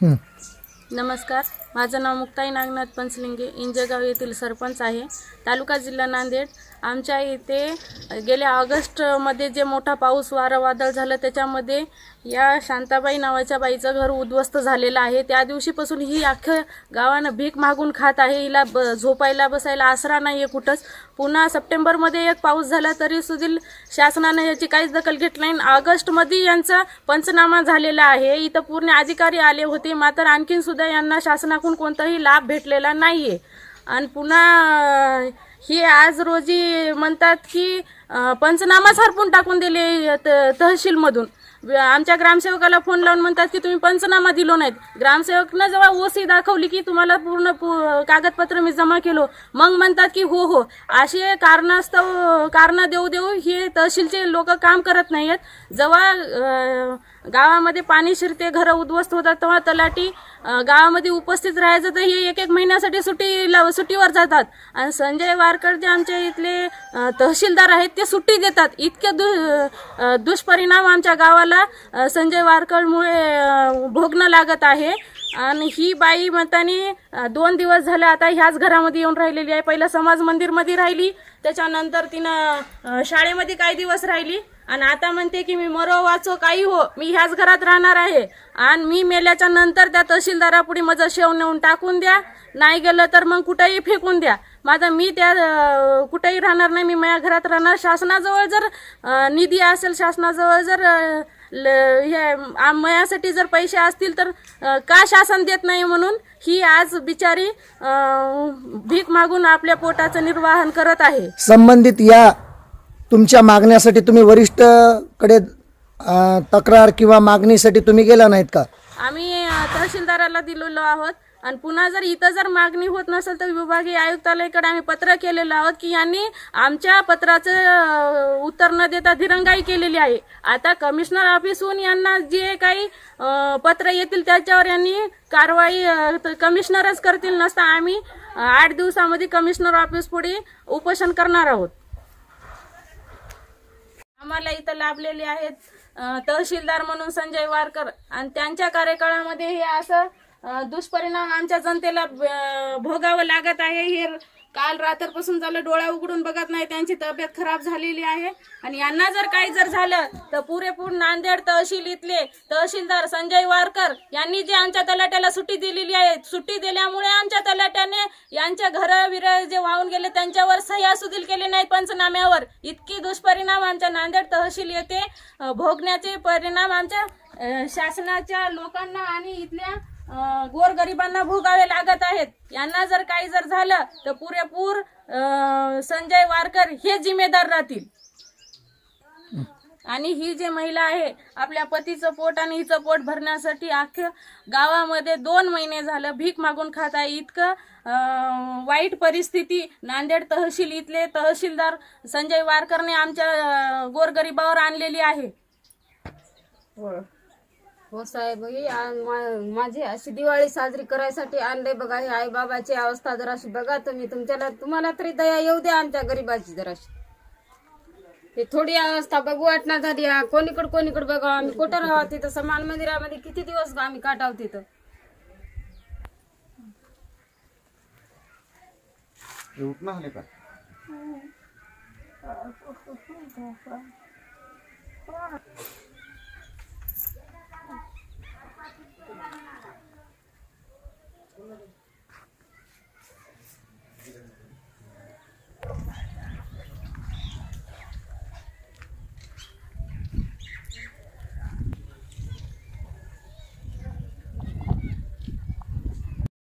नमस्कार. माझं नाव मुक्ताई नागनाथ पंचलिंगे इंजेगाव येथील सरपंच आहे. तालुका जिल्हा नांदेड. आमच्या इथे गेल्या ऑगस्टमध्ये जे मोठा पाऊस वारं वादळ झालं त्याच्यामध्ये या शांताबाई नावाच्या बाईचं घर उद्ध्वस्त झालेलं आहे. त्या दिवशीपासून ही अख्ख्या गावानं भीक मागून खात आहे. हिला ब झोपायला बसायला आसरा नाही आहे कुठंच. पुन्हा सप्टेंबरमध्ये एक पाऊस झाला तरी सुधील शासनानं याची काहीच दखल घेतली नाही. ऑगस्टमध्ये यांचा पंचनामा झालेला आहे. इथं पूर्ण अधिकारी आले होते. मात्र आणखीन सुद्धा यांना शासनाकडून कोणताही लाभ भेटलेला नाही आहे आणि पुन्हा हे ही आज रोजी म्हणतात की पंचनामाच हरपून टाकून दिले त- तहसीलमधून. आमच्या ग्रामसेवकाला फोन लावून म्हणतात की तुम्ही पंचनामा दिलो नाहीत. ग्रामसेवकनं जेव्हा ओसी दाखवली की तुम्हाला पूर्ण पु- कागदपत्र मी जमा केलो मग म्हणतात की हो हो. असे कारणास्तव कारण देऊ देऊ हे तहसीलचे लोक काम करत नाहीयेत. जेव्हा गावामध्ये पाणी शिरते घरं उद्ध्वस्त होतात तेव्हा तलाठी गावामध्ये उपस्थित राहायचं तर हे एक एक महिन्यासाठी सुट्टी सुट्टीवर जातात. आणि संजय वारकर जे आमच्या इथले तहसीलदार आहेत ते सुट्टी देतात. इतके दु दुष्परिणाम आमच्या गावाला सुद्धा संजय वारकरमुळे भोगणं लागत आहे. आणि ही बाई मतानी दोन दिवस झाले आता ह्याच घरामध्ये येऊन राहिलेली आहे. पहिलं समाज मंदिरमध्ये राहिली त्याच्यानंतर तिनं शाळेमध्ये काही दिवस राहिली. आणि आता म्हणते की मी मरो वाचो काही हो मी ह्याच घरात राहणार आहे. आणि मी मेल्याच्या नंतर त्या तहसीलदारापुढे माझं शेव नेऊन टाकून द्या. नाही गेलं तर मग कुठेही फेकून द्या. माझा मी त्या कुठेही राहणार नाही. मी माझ्या घरात राहणार. शासनाजवळ जर निधी असेल शासनाजवळ जर हे मयासाठी जर पैसे असतील तर का शासन देत नाही म्हणून ही आज बिचारी भीक मागून आपल्या पोटाचं निर्वाहन करत आहे. संबंधित या तुमच्या मागण्यासाठी तुम्ही वरिष्ठकडे तक्रार किंवा मागणीसाठी तुम्ही गेला नाहीत का? आम्ही तहसीलदाराला दिलेलो आहोत. आणि पुन्हा जर इथं जर मागणी होत नसेल तर विभागीय आयुक्तालयाकडे आम्ही पत्र केलेलं आहोत की यांनी आमच्या पत्राचं उत्तर न देता दिरंगाई केलेली आहे. आता कमिशनर ऑफिसहून यांना जे काही पत्र येतील त्याच्यावर यांनी कारवाई कमिशनरच करतील नसता आम्ही आठ दिवसामध्ये कमिशनर ऑफिस पुढे उपोषण करणार आहोत. आम्हाला इथं लाभलेले आहेत तहसीलदार म्हणून संजय वारकर. आणि त्यांच्या कार्यकाळामध्ये हे असं दुष्परिणाम आमच्या जनतेला भोगावं लागत आहे. हे काल रात्रपासून झालं डोळा उघडून बघत नाही. त्यांची तब्येत खराब झालेली आहे. आणि यांना जर काही जर झालं तर पुरेपूर नांदेड तहसील इथले तहसीलदार संजय वारकर यांनी जे आमच्या तलाट्याला सुट्टी दिलेली आहे सुट्टी दिल्यामुळे आमच्या तलाट्याने यांच्या घर विर जे वाहून गेले त्यांच्यावर सह्या सुधील केले नाहीत पंचनाम्यावर. इतकी दुष्परिणाम आमच्या नांदेड तहसील येथे भोगण्याचे परिणाम आमच्या शासनाच्या लोकांना आणि इथल्या गोरगरिबांना भोगावे लागत आहेत. यांना जर काही जर झालं तर पुरेपूर संजय वारकर हे जिम्मेदार राहतील. आणि ही जी महिला आहे आपल्या पतीचं पोट आणि हिचं पोट भरण्यासाठी अख्ख्या गावामध्ये दोन महिने झालं भीक मागून खात आहे. इतकं वाईट परिस्थिती. नांदेड तहसील इथले तहसीलदार संजय वारकरने आमच्या गोरगरिबावर आणलेली आहे. हो साहेब ही आ- मा- माझी अशी दिवाळी साजरी करायसाठी आणले बघा ही आई बाबाची अवस्था जर अशी बघा तुम्ही. तुमच्याला तुम्हाला तरी दया येऊ द्या आमच्या गरीबाची जर अशी ही थोडी अवस्था बघू वाटणार झाली. हा. कोणीकडे कोणीकडे बघा आम्ही. कुठं राहावं तिथं? समान मंदिरामध्ये किती दिवस आम्ही काटाव तिथं? उठणं झाले का?